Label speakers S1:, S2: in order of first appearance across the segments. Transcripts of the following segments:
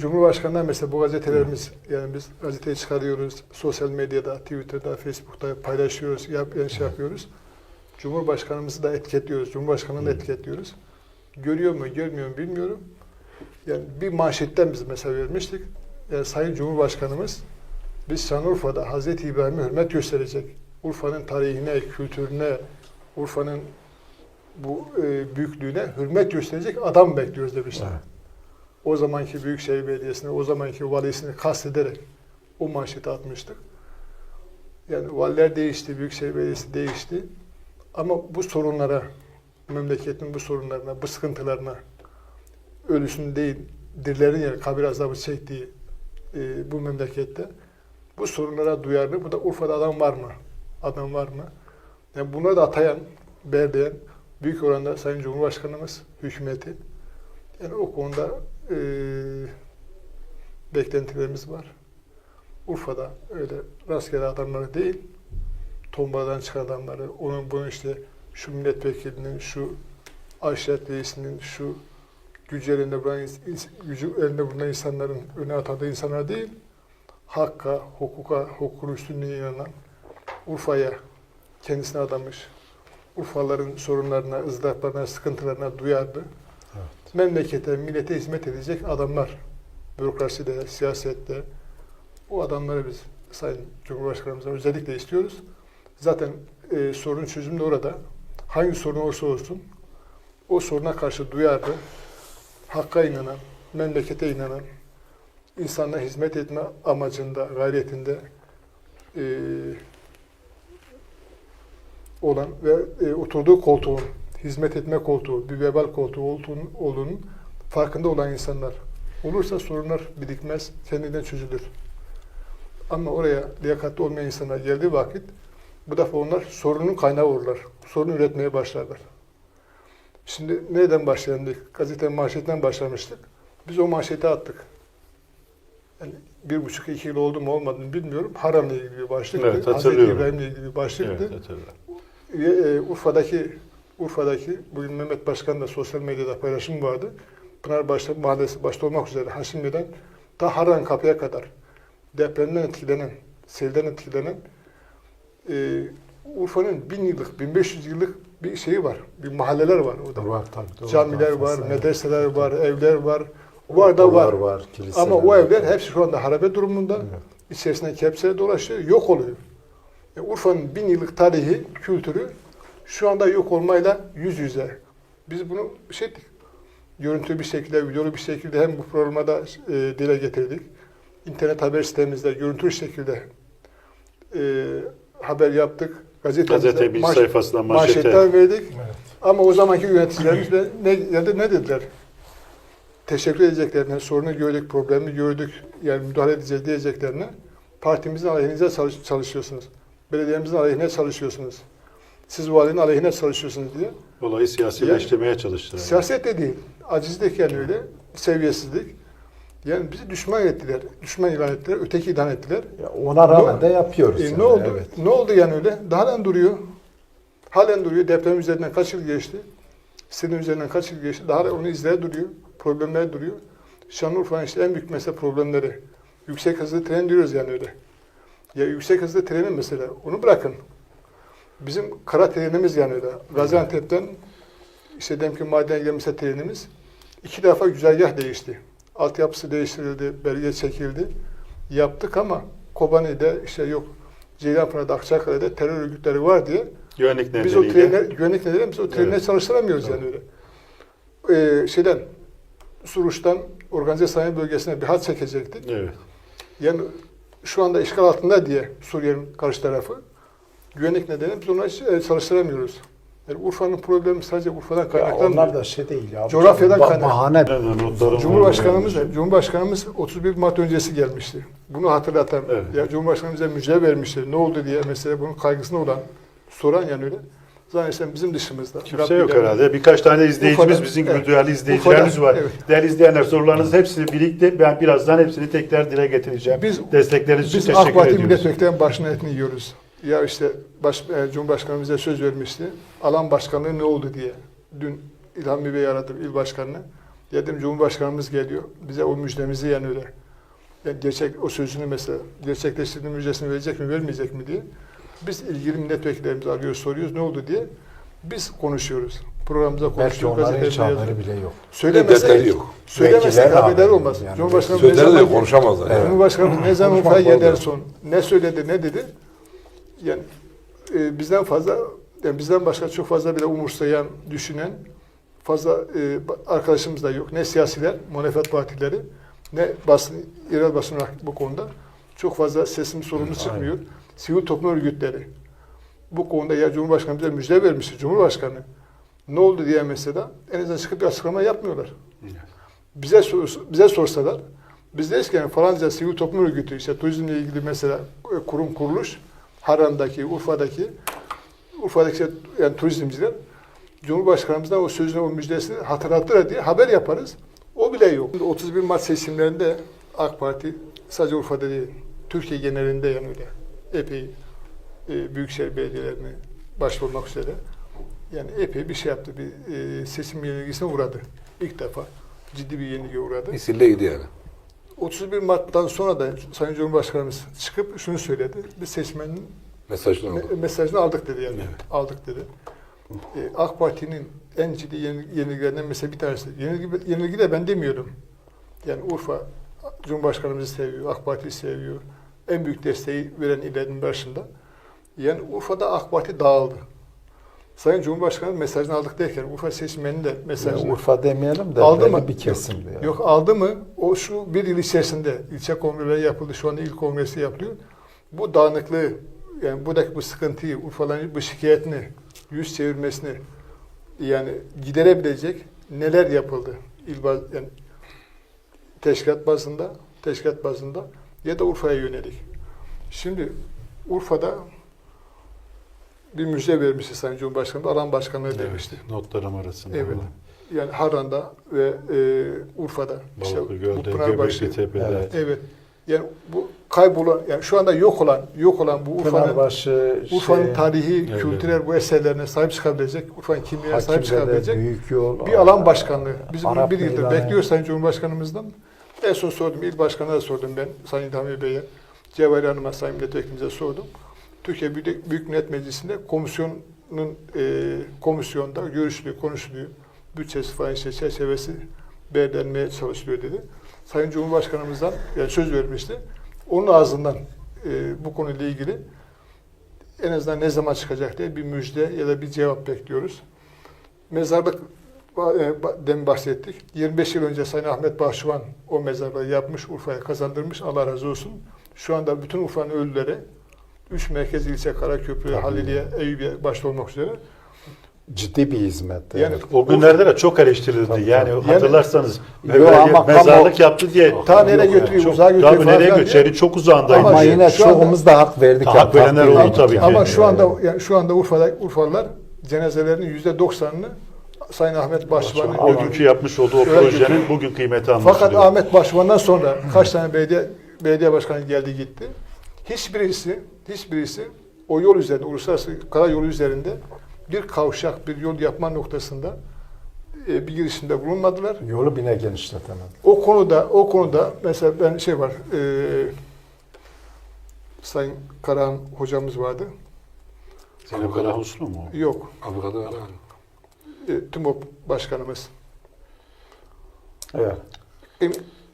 S1: Cumhurbaşkanı'na mesela bu gazetelerimiz yani biz gazeteyi çıkarıyoruz. Sosyal medyada, Twitter'da, Facebook'ta paylaşıyoruz, yap, yani şey yapıyoruz. Cumhurbaşkanımızı da etiketliyoruz. Cumhurbaşkanını da etiketliyoruz. Görüyor mu, görmüyor mu bilmiyorum. Yani bir manşetten biz mesela vermiştik. Yani Sayın Cumhurbaşkanımız biz Şanlıurfa'da Hazreti İbrahim'e hürmet gösterecek. Urfa'nın tarihine, kültürüne, Urfa'nın bu e, büyüklüğüne hürmet gösterecek adam bekliyoruz demişler.
S2: Evet.
S1: O zamanki Büyükşehir Belediyesi'ni, o zamanki valisini kastederek o manşeti atmıştık. Yani valiler değişti, Büyükşehir Belediyesi değişti. Ama bu sorunlara, memleketin bu sorunlarına, bu sıkıntılarına, ölüsün değil, dirilerin yani kabir azabı çektiği e, bu memlekette bu sorunlara duyarlı. Bu da Urfa'da adam var mı? Adam var mı? Yani bunları da atayan, belirleyen büyük oranda Sayın Cumhurbaşkanımız, hükümeti. Yani o konuda e, beklentilerimiz var. Urfa'da öyle rastgele adamları değil, tombaladan çıkan adamları, onun bunun işte şu milletvekilinin, şu aşiret reisinin, şu gücü elinde bulunan, gücü elinde bulunan insanların öne atadığı insanlar değil, hakka, hukuka, hukukun üstünlüğüne inanan, Urfa'ya kendisine adamış, Urfalıların sorunlarına, ızdıraplarına, sıkıntılarına duyarlı, memlekete, millete hizmet edecek adamlar. Bürokraside, siyasette. Bu adamları biz Sayın Cumhurbaşkanımızdan özellikle istiyoruz. Zaten e, sorun çözümü de orada. Hangi sorun olursa olsun o soruna karşı duyarlı, hakka inanan, memlekete inanan, insanlara hizmet etme amacında, gayretinde e, olan ve e, oturduğu koltuğun, hizmet etme koltuğu, bir vebal koltuğu olduğunun, olduğunun farkında olan insanlar olursa sorunlar birikmez, kendinden çözülür. Ama oraya liyakatli olmayan insanlar geldiği vakit bu defa onlar sorunun kaynağı olurlar. Sorun üretmeye başlarlar. Şimdi nereden başlayalım dedik? Gazetenin manşetinden başlamıştık. Biz o manşeti attık. Yani bir buçuk iki yıl oldu mu olmadı mı bilmiyorum. Haram'la ilgili bir başlıktı.
S2: Evet,
S1: Hazreti
S2: hatırlıyorum.
S1: İbrahim'le ilgili bir başlıktı.
S2: Evet, hatırlıyorum.
S1: E, Urfa'daki Urfa'daki bugün Mehmet Başkan da sosyal medyada paylaşım vardı. Pınarbaşı Mahallesi başta olmak üzere Haşimiye'den ta Harran kapıya kadar depremden etkilenen, selden etkilenen e, Urfa'nın bin yıllık, 1500 yıllık bir şeyi var. Bir mahalleler var orada.
S2: Var tabii. doğru.
S1: Camiler
S2: Daha
S1: var, medreseler var, evler var. Var da var.
S2: Var,
S1: Ama o
S2: var.
S1: evler hepsi şu anda harabe durumunda.
S2: Evet.
S1: İçerisinde kepçe dolaşıyor, yok oluyor. E, Urfa'nın bin yıllık tarihi, kültürü şu anda yok olmayla yüz yüze. Biz bunu şey ettik, görüntülü bir şekilde, videolu bir şekilde hem bu programda e, dile getirdik. İnternet haber sitemizde görüntülü şekilde e, haber yaptık. Gazetemizde
S2: Gazete bir sayfasına manşete.
S1: verdik.
S2: Evet.
S1: Ama o zamanki yöneticilerimiz de ne, ya da ne dediler? Teşekkür edeceklerine, sorunu gördük, problemi gördük, yani müdahale edeceğiz diyeceklerine partimizin aleyhinize çalış- çalışıyorsunuz. Belediyemizin aleyhine çalışıyorsunuz. Siz valinin aleyhine çalışıyorsunuz diye.
S2: Olayı siyasileştirmeye çalıştılar.
S1: Siyaset de değil. Acizlik yani öyle. Seviyesizlik. Yani bizi düşman ettiler. Düşman ilan ettiler. Öteki ilan ettiler.
S3: Ya ona rağmen
S1: Ne-
S3: de yapıyoruz.
S1: E,
S3: yani,
S1: ne oldu?
S3: Evet.
S1: Ne oldu yani öyle? Daha halen duruyor. Halen duruyor. Deprem üzerinden kaç yıl geçti? Senin üzerinden kaç yıl geçti? Daha hala onun izleri duruyor. Problemler duruyor. Şanlıurfa'nın işte en büyük mesele problemleri. Yüksek hızlı tren diyoruz yani öyle. Ya yüksek hızlı trenin mesela onu bırakın. Bizim kara trenimiz yani öyle. Gaziantep'ten işte diyelim ki madene gelmişse trenimiz iki defa güzergah değişti. Altyapısı değiştirildi, belge çekildi. Yaptık ama Kobani'de işte yok Ceylanpınar'da, Akçakale'de terör örgütleri var diye
S2: Güvenlik
S1: biz o trenler, güvenlik nedeniyle biz o trenleri
S2: Evet.
S1: çalıştıramıyoruz
S2: Evet.
S1: yani öyle. Ee, şeyden, Suruç'tan organize sanayi bölgesine bir hat çekecektik.
S2: Evet.
S1: Yani şu anda işgal altında diye Suriye'nin karşı tarafı güvenlik nedeniyle biz onları e, çalıştıramıyoruz. Yani Urfa'nın problemi sadece Urfa'dan kaynaklanmıyor.
S3: onlar da şey değil ya.
S1: Coğrafyadan
S3: Ba-
S1: kaynak.
S3: Bahane.
S2: Evet, notlarım
S1: Cumhurbaşkanımız. Cumhurbaşkanımız 31 Mart öncesi gelmişti. Bunu hatırlatan,
S2: Evet.
S1: ya Cumhurbaşkanımıza müjde vermişti. Ne oldu diye mesela bunun kaygısına olan, soran yani öyle. Zannedersem bizim dışımızda.
S2: Kimse
S1: Rabbi
S2: yok herhalde. Birkaç tane izleyicimiz, bizim gibi
S1: evet.
S2: duyarlı izleyicilerimiz var.
S1: evet.
S2: Değerli izleyenler sorularınız hepsini birlikte ben birazdan hepsini tekrar dile getireceğim.
S1: Biz-
S2: Destekleriniz için
S1: Biz
S2: teşekkür
S1: AK Parti
S2: ediyoruz.
S1: milletvekillerinin başına etini yiyoruz. Ya işte baş, e, Cumhurbaşkanımıza söz vermişti. Alan başkanlığı ne oldu diye. Dün İlhami Bey aradım il başkanını. Dedim Cumhurbaşkanımız geliyor. Bize o müjdemizi yani öyle. Yani gerçek o sözünü mesela gerçekleştirdiği müjdesini verecek mi vermeyecek mi diye. Biz ilgili milletvekillerimizi arıyoruz soruyoruz ne oldu diye. Biz konuşuyoruz. Programımıza
S3: Belki
S1: konuşuyoruz.
S3: onların hiç haberi bile yok.
S1: Söylemesek,
S4: yok.
S1: söylemesek haberler olmaz.
S3: yani.
S1: Cumhurbaşkanı ne zaman-
S4: konuşamazlar.
S3: Evet.
S1: Cumhurbaşkanımız ne zaman
S3: oldu.
S1: son ne söyledi ne dedi yani e, bizden fazla yani bizden başka çok fazla bile umursayan düşünen fazla e, arkadaşımız da yok. Ne siyasiler, muhalefet partileri ne basın, yerel basın bu konuda çok fazla sesimiz sorumuz çıkmıyor. Sivil toplum örgütleri bu konuda ya Cumhurbaşkanı bize müjde vermişti Cumhurbaşkanı. Ne oldu diye mesela en azından çıkıp bir açıklama yapmıyorlar. Bize sor- bize sorsalar biz deriz ki yani falanca sivil toplum örgütü işte turizmle ilgili mesela e, kurum kuruluş Harran'daki, Urfa'daki Urfa'daki şey, yani turizmciler Cumhurbaşkanımızdan o sözünü, o müjdesini hatırlattılar diye haber yaparız. O bile yok. Şimdi 31 Mart seçimlerinde AK Parti sadece Urfa'da değil, Türkiye genelinde yani öyle epey e, büyükşehir belediyelerine başta olmak üzere yani epey bir şey yaptı. Bir e, seçim yenilgisine uğradı. İlk defa ciddi bir yenilgiye uğradı.
S4: Misilleydi yani.
S1: 31 Mart'tan sonra da Sayın Cumhurbaşkanımız çıkıp şunu söyledi. Biz seçmenin
S4: Mesajını aldı.
S1: me- mesajını aldık dedi yani.
S4: Evet.
S1: Aldık dedi. E, AK Parti'nin en ciddi yeni- yenilgilerinden mesela bir tanesi. Yenilgi, yenilgi de ben demiyorum. Yani Urfa Cumhurbaşkanımızı seviyor, AK Parti'yi seviyor. En büyük desteği veren illerin başında. Yani Urfa'da AK Parti dağıldı. Sayın Cumhurbaşkanı mesajını aldık derken Urfa seçmeninin de mesajını
S3: Urfa demeyelim de
S1: Aldı mı?
S3: bir kesimdi. yani.
S1: Yok aldı mı? O şu bir yıl içerisinde ilçe kongreleri yapıldı. Şu anda ilk kongresi yapılıyor. Bu dağınıklığı yani buradaki bu sıkıntıyı, Urfa'ların bu şikayetini, yüz çevirmesini yani giderebilecek neler yapıldı? İl baz, yani teşkilat bazında, teşkilat bazında ya da Urfa'ya yönelik. Şimdi Urfa'da bir müjde vermişti Sayın Cumhurbaşkanı, alan başkanlığı demişti.
S2: Notlarım arasında.
S1: Evet. Yani Harran'da ve e, Urfa'da. işte bu
S2: Balıklıgöl'de,
S1: Pınarbaşı.
S2: Göbekli Tepe'de.
S3: Evet.
S1: Evet. Yani bu kaybolan, yani şu anda yok olan, yok olan bu Urfa'nın Urfa'nın
S3: şey,
S1: tarihi,
S2: Evet.
S1: kültürel bu eserlerine sahip çıkabilecek, Urfa'nın kimliğine sahip çıkabilecek
S3: büyük yol.
S1: bir alan başkanlığı. Biz bunu bir yıldır bekliyoruz Sayın Cumhurbaşkanımızdan. En son sordum, il başkanına da sordum ben, Sayın Dami Bey'e, Cevahir Hanım'a, Sayın Milletvekilimize sordum. Türkiye Büyük, Büyük Millet Meclisi'nde komisyonun e, komisyonda görüşülüyor, konuşuluyor. Bütçesi işte çerçevesi belirlenmeye çalışılıyor dedi. Sayın Cumhurbaşkanımızdan yani söz vermişti. Onun ağzından e, bu konuyla ilgili en azından ne zaman çıkacak diye bir müjde ya da bir cevap bekliyoruz. Mezarlık e, demin bahsettik. 25 yıl önce Sayın Ahmet Bahçıvan o mezarlığı yapmış, Urfa'ya kazandırmış. Allah razı olsun. Şu anda bütün Urfa'nın ölüleri, üç merkez ilçe Karaköprü,
S3: Tabii.
S1: Haliliye, Eyüp'e başta olmak üzere.
S3: ciddi bir hizmet.
S1: Yani.
S2: O günlerde de çok eleştirildi.
S3: Tabii,
S2: yani
S3: tabii.
S2: hatırlarsanız
S3: Yo,
S2: böyle
S3: ama
S2: mezarlık
S3: kamu-
S2: yaptı diye.
S1: Ta nereye götürüyor,
S2: Çok,
S1: uzağa götürüyor
S2: tabii nereye götürüyor?
S1: diye.
S2: Çok uzağındaydı.
S3: Ama yine çoğumuz da hak verdik.
S2: Hak
S3: ya,
S2: verenler oldu tabii
S3: yani.
S1: Ama şu anda yani şu anda Urfa'da Urfalılar cenazelerinin yüzde doksanını Sayın Ahmet Bahçıvan'ın
S2: O günkü yapmış olduğu o projenin bugün kıymeti anlaşılıyor.
S1: Fakat Ahmet Başkan'dan sonra kaç tane belediye belediye başkanı geldi gitti. Hiçbirisi hiçbirisi o yol üzerinde uluslararası karayolu üzerinde bir kavşak, bir yol yapma noktasında e, bir girişimde bulunmadılar.
S3: Yolu bine genişletemedi.
S1: O konuda o konuda mesela ben şey var. E, Sayın Karahan hocamız vardı.
S2: Zeynep Karahuslu mu?
S1: Yok.
S4: Avukatı var.
S1: E, TÜMOP başkanımız.
S3: Evet.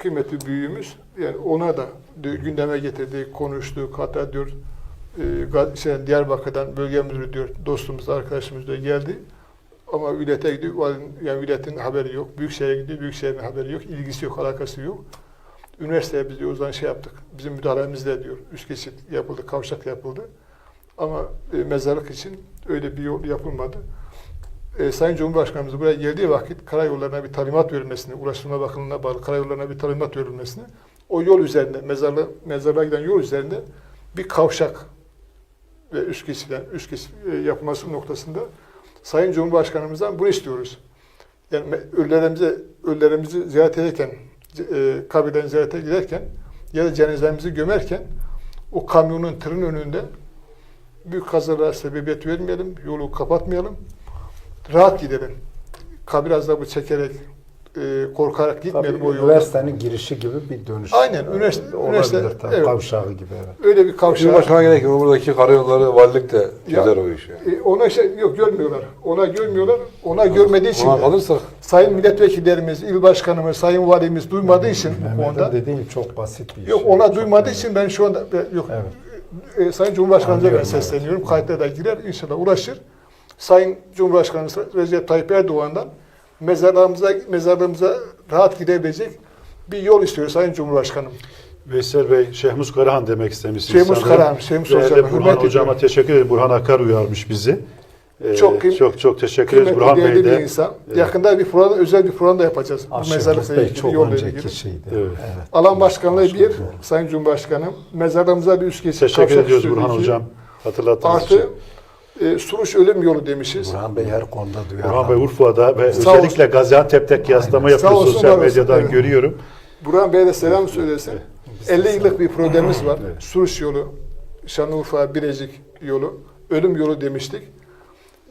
S1: Kıymetli büyüğümüz yani ona da gündeme getirdi, konuştu, hatta diyor e, şey, Diyarbakır'dan bölge müdürü diyor dostumuz, arkadaşımız diyor geldi. Ama Ület'e gidiyor, yani Ület'in haberi yok. Büyükşehir'e gidiyor, Büyükşehir'in haberi yok. ilgisi yok, alakası yok. Üniversiteye biz diyor o zaman şey yaptık. Bizim müdahalemizle diyor. Üst geçit yapıldı, kavşak yapıldı. Ama e, mezarlık için öyle bir yol yapılmadı. E, Sayın Cumhurbaşkanımız buraya geldiği vakit karayollarına bir talimat verilmesini, Ulaştırma Bakanlığı'na bağlı karayollarına bir talimat verilmesini, o yol üzerinde, mezarlı, mezarlığa giden yol üzerinde bir kavşak ve üst geçiden, üst geçit e, yapılması noktasında Sayın Cumhurbaşkanımızdan bunu istiyoruz. Yani me- ölülerimizi, ziyaret ederken, e, kabirden ziyarete giderken ya da cenazelerimizi gömerken o kamyonun tırın önünde büyük kazalara sebebiyet vermeyelim, yolu kapatmayalım rahat gidelim. Kabir azabı çekerek e, korkarak
S3: Tabii
S1: gitmeyelim o yolda.
S3: üniversitenin girişi gibi bir dönüş.
S1: Aynen, üniversite-
S3: olabilir
S1: üniversite-
S3: tabii,
S1: evet.
S3: kavşağı gibi evet.
S1: Öyle bir kavşak.
S4: Cumhurbaşkanı gerek yok. Buradaki karayolları valilik de çözer o işi.
S1: E, ona şey yok görmüyorlar. Ona görmüyorlar. Ona görmediği için
S4: Ona kalırsak
S1: sayın milletvekillerimiz, il başkanımız, sayın valimiz duymadığı için
S3: Mehmet'in dediği gibi çok basit bir
S1: yok
S3: şey.
S1: ona duymadığı
S3: önemli.
S1: için ben şu anda ben- yok
S3: Evet.
S1: e, Sayın Cumhurbaşkanımıza ben sesleniyorum. Kayıtlara da girer. inşallah ulaşır. Sayın Cumhurbaşkanımız Recep Tayyip Erdoğan'dan mezarlarımıza mezarlarımıza rahat gidebilecek bir yol istiyoruz Sayın Cumhurbaşkanım.
S2: Veysel Bey, Şehmus Karahan demek istemişsiniz.
S1: Şehmus. Karahan, Şehmus Hocam'a
S2: Burhan
S1: hürmet
S2: Hocama
S1: ediyorum.
S2: teşekkür ederim. Burhan Akar uyarmış bizi. Ee,
S1: Çok kıym-
S2: çok çok teşekkür ederiz Burhan Bey de.
S1: insan.
S2: Evet.
S1: Yakında bir program, özel bir program da yapacağız. Bu
S3: Aşırı
S1: mezarlıkla
S3: Bey
S1: ilgili,
S3: çok önceki
S1: ilgili.
S3: şeydi.
S2: Evet.
S3: Evet.
S1: Alan başkanlığı bir. Sayın Cumhurbaşkanım. Mezarlarımıza bir üst geçit
S2: Teşekkür ediyoruz Burhan. Hocam. Hatırlattığınız için.
S1: E, Suruç ölüm yolu demişiz.
S3: Burhan Bey her konuda duyarlı.
S2: Burhan Bey Urfa'da ve
S1: Sağ
S2: özellikle Gaziantep'te kıyaslama
S3: Aynen.
S2: yapıyor
S1: olsun,
S2: sosyal
S1: olsun.
S2: medyadan
S1: Evet.
S2: görüyorum.
S1: Burhan Bey'e de selam söylesin. 50 yıllık bir problemimiz var.
S2: Evet.
S1: Suruç yolu, Şanlıurfa, Birecik yolu, ölüm yolu demiştik.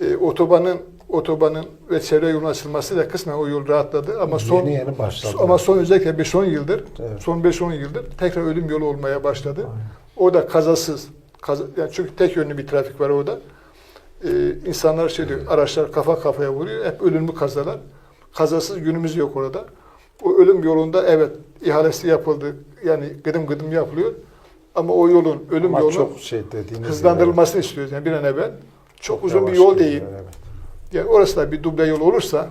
S1: E, otobanın otobanın ve çevre yolun açılmasıyla kısmen o yol rahatladı ama son
S3: yeni yeni başladı.
S1: ama son özellikle 5-10 yıldır
S3: Evet.
S1: son 5-10 yıldır tekrar ölüm yolu olmaya başladı. O da kazasız. Kaza, yani çünkü tek yönlü bir trafik var orada. Ee, insanlar şey diyor, araçlar kafa kafaya vuruyor. Hep ölümlü kazalar. Kazasız günümüz yok orada. O ölüm yolunda evet ihalesi yapıldı. Yani gıdım gıdım yapılıyor. Ama o yolun, ölüm
S3: Ama
S1: yolunun
S3: çok şey dediğiniz
S1: hızlandırılmasını istiyoruz. Yani bir an evvel. Çok
S3: gibi,
S1: uzun bir yol değil.
S3: evet.
S1: Yani orası da bir duble yol olursa,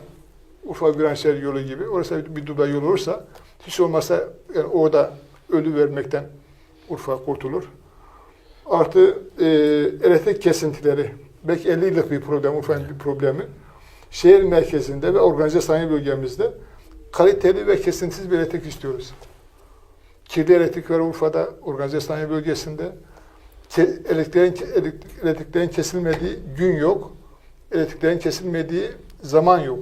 S1: Urfa Viranşehir yolu gibi, orası da bir duble yol olursa, hiç olmazsa yani orada ölü vermekten Urfa kurtulur. Artı e, elektrik kesintileri, belki 50 yıllık bir problem, Urfa'nın bir problemi. Şehir merkezinde ve organize sanayi bölgemizde kaliteli ve kesintisiz bir elektrik istiyoruz. Kirli elektrik var Urfa'da, organize sanayi bölgesinde. Elektriklerin, elektrik- elektriklerin kesilmediği gün yok elektriklerin kesilmediği zaman yok.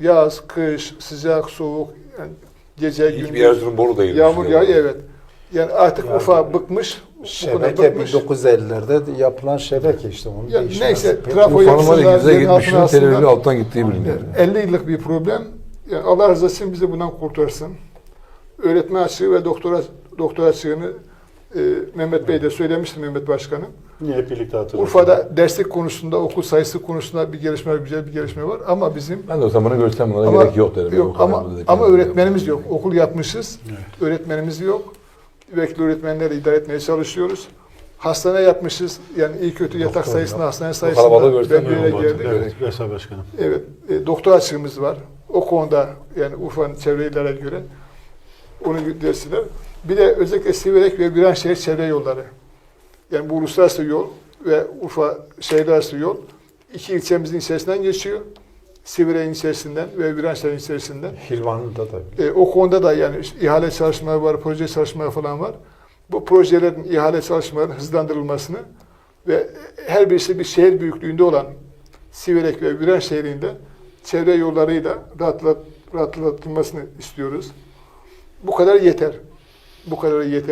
S1: Yaz, kış, sıcak, soğuk, yani gece,
S4: hiçbir
S1: gündüz,
S4: Erzurum Bolu değil.
S1: yağmur yağıyor evet. Yani artık
S3: Yani
S1: Urfa bıkmış,
S3: Şebeke
S1: bıkmış.
S3: 1950'lerde de yapılan şebeke işte onun
S1: Ya
S3: değişmesi.
S1: neyse, trafo yapsınlar,
S4: ya yüzde
S1: yerin altına
S4: yetmişinin
S1: alsınlar.
S4: televizyon alttan gittiği biliniyor.
S1: Yani 50 yıllık bir problem. Yani Allah razı olsun bizi bundan kurtarsın. Öğretmen açığı ve doktora doktora açığını e, Mehmet Bey de söylemişti Mehmet Başkanım.
S2: Yine hep birlikte hatırlıyoruz.
S1: Urfa'da derslik konusunda, okul sayısı konusunda bir gelişme, güzel bir gelişme var ama bizim
S4: Ben de o zaman bunu görsem buna
S1: Ama-
S4: gerek yok derim.
S1: Yok ama ama
S4: yani.
S1: öğretmenimiz yok. Okul yapmışız.
S2: Evet.
S1: Öğretmenimiz yok. Vekil öğretmenleri idare etmeye çalışıyoruz. Hastane yapmışız. Yani iyi kötü yatak
S3: Doktor
S1: sayısında,
S3: yok.
S1: hastane
S4: kalabalığı
S1: sayısında
S4: görsem
S1: ben bir yere
S2: Evet, Veysel Başkanım.
S1: Evet, e, doktor açığımız var. O konuda yani Urfa'nın çevre illere göre onu dersiler. Bir de özellikle Siverek ve Viranşehir çevre yolları. Yani bu uluslararası yol ve Urfa şehir arası yol iki ilçemizin içerisinden geçiyor. Siverek'in içerisinden ve Viranşehir'in içerisinden.
S3: Hilvanlı'da da
S1: E, o konuda da yani ihale çalışmaları var, proje çalışmaları falan var. Bu projelerin ihale çalışmalarının hızlandırılmasını ve her birisi bir şehir büyüklüğünde olan Siverek ve Viran şehrinde çevre yollarıyla rahatlat, rahatlatılmasını istiyoruz. Bu kadar yeter. Bu kadar yeter.